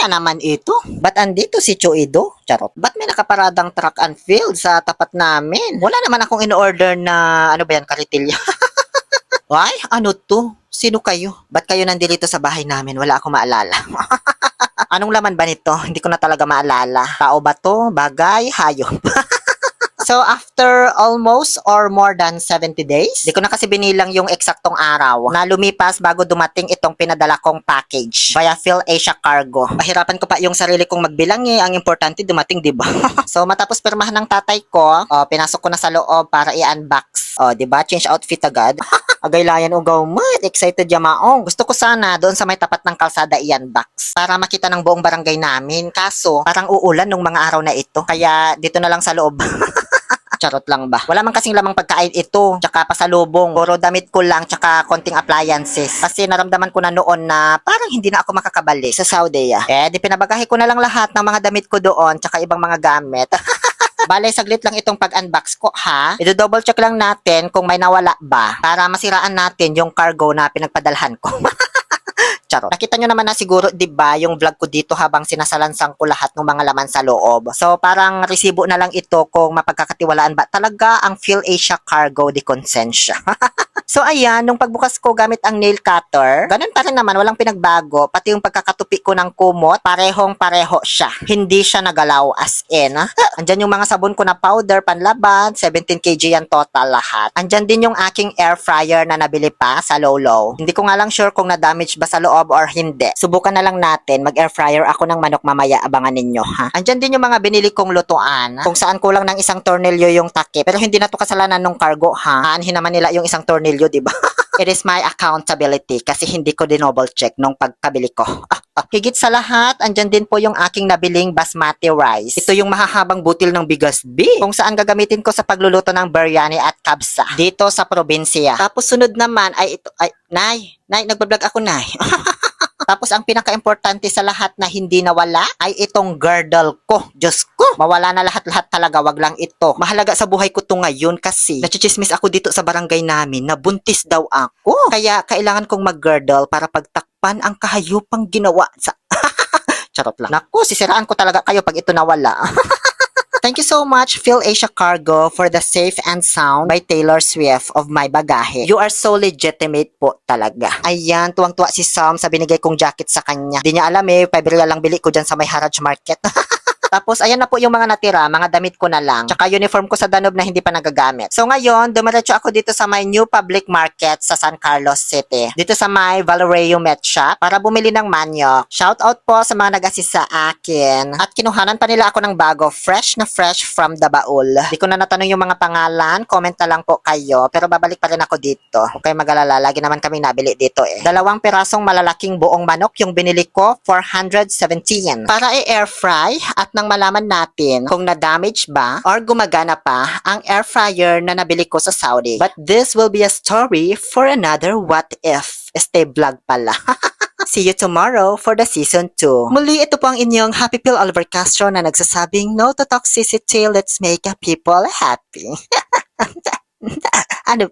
na naman ito? Ba't andito si Choido? Charot. Ba't may nakaparadang track and field sa tapat namin? Wala naman akong in-order na, ano ba yan, karitilya? Why? Ano to? Sino kayo? Ba't kayo nandito sa bahay namin? Wala akong maalala. Anong laman ba nito? Hindi ko na talaga maalala. Tao ba to? Bagay? Hayop? So, after almost or more than 70 days, di ko na kasi binilang yung eksaktong araw na lumipas bago dumating itong pinadala kong package via Phil Asia Cargo. Pahirapan ko pa yung sarili kong magbilang eh. Ang importante dumating, di ba? so, matapos pirmahan ng tatay ko, oh, pinasok ko na sa loob para i-unbox. Oh, di ba? Change outfit agad. Agay layan ugaw mat. Excited yamaong. Gusto ko sana doon sa may tapat ng kalsada i-unbox para makita ng buong barangay namin. Kaso, parang uulan nung mga araw na ito. Kaya dito na lang sa loob. Charot lang ba? Wala man kasing lamang pagkain ito, tsaka pasalubong. Puro damit ko lang, tsaka konting appliances. Kasi naramdaman ko na noon na parang hindi na ako makakabalik sa Saudi. Ah. Eh, di pinabagahe ko na lang lahat ng mga damit ko doon, tsaka ibang mga gamit. Bale, saglit lang itong pag-unbox ko, ha? I-double check lang natin kung may nawala ba para masiraan natin yung cargo na pinagpadalhan ko. Charot. Nakita nyo naman na siguro, di ba, yung vlog ko dito habang sinasalansang ko lahat ng mga laman sa loob. So, parang resibo na lang ito kung mapagkakatiwalaan ba talaga ang Phil Asia Cargo de Consensya. so, ayan, nung pagbukas ko gamit ang nail cutter, ganun pa rin naman, walang pinagbago. Pati yung pagkakatupi ko ng kumot, parehong pareho siya. Hindi siya nagalaw as in. ah. Andyan yung mga sabon ko na powder, panlaban, 17 kg yan total lahat. Andyan din yung aking air fryer na nabili pa sa low-low. Hindi ko nga lang sure kung na-damage ba sa loob or hindi. Subukan na lang natin. Mag-air fryer ako ng manok mamaya. Abangan ninyo, ha? Andyan din yung mga binili kong lutuan. Kung saan kulang ng isang tornilyo yung takip. Pero hindi na to kasalanan ng cargo, ha? Aanhin naman nila yung isang tornilyo, di ba? It is my accountability kasi hindi ko dinoble check nung pagkabili ko. Higit sa lahat, andyan din po yung aking nabiling basmati rice. Ito yung mahahabang butil ng bigas B kung saan gagamitin ko sa pagluluto ng biryani at kabsa dito sa probinsya. Tapos sunod naman ay ito, ay, Nay, Nay, nagbablog ako, Nay. Tapos ang pinaka-importante sa lahat na hindi nawala ay itong girdle ko. Diyos ko, mawala na lahat-lahat talaga, wag lang ito. Mahalaga sa buhay ko to ngayon kasi nachichismis ako dito sa barangay namin na buntis daw ako. Kaya kailangan kong mag-girdle para pagtakpan ang kahayupang ginawa sa... Charot lang. Naku, sisiraan ko talaga kayo pag ito nawala. Thank you so much, Phil Asia Cargo, for the safe and sound by Taylor Swift of my bagahe. You are so legitimate po talaga. Ayan, tuwang-tuwa si Sam sa binigay kong jacket sa kanya. Di niya alam eh, 5 real lang bili ko dyan sa may Haraj Market. Tapos, ayan na po yung mga natira, mga damit ko na lang. Tsaka uniform ko sa Danube na hindi pa nagagamit. So ngayon, dumiretso ako dito sa my new public market sa San Carlos City. Dito sa my Valerio Met Shop para bumili ng manok. Shout out po sa mga nag-assist sa akin. At kinuhanan pa nila ako ng bago, fresh na fresh from the baul. Di ko na natanong yung mga pangalan, comment na lang po kayo. Pero babalik pa rin ako dito. Kayong mag-alala, lagi naman kami nabili dito eh. Dalawang pirasong malalaking buong manok yung binili ko, 417. Para i-air fry at nang malaman natin kung na-damage ba or gumagana pa ang air fryer na nabili ko sa Saudi. But this will be a story for another what if. Stay vlog pala. See you tomorrow for the season 2. Muli, ito po ang inyong Happy Pill Oliver Castro na nagsasabing no to toxicity, let's make people happy. ano,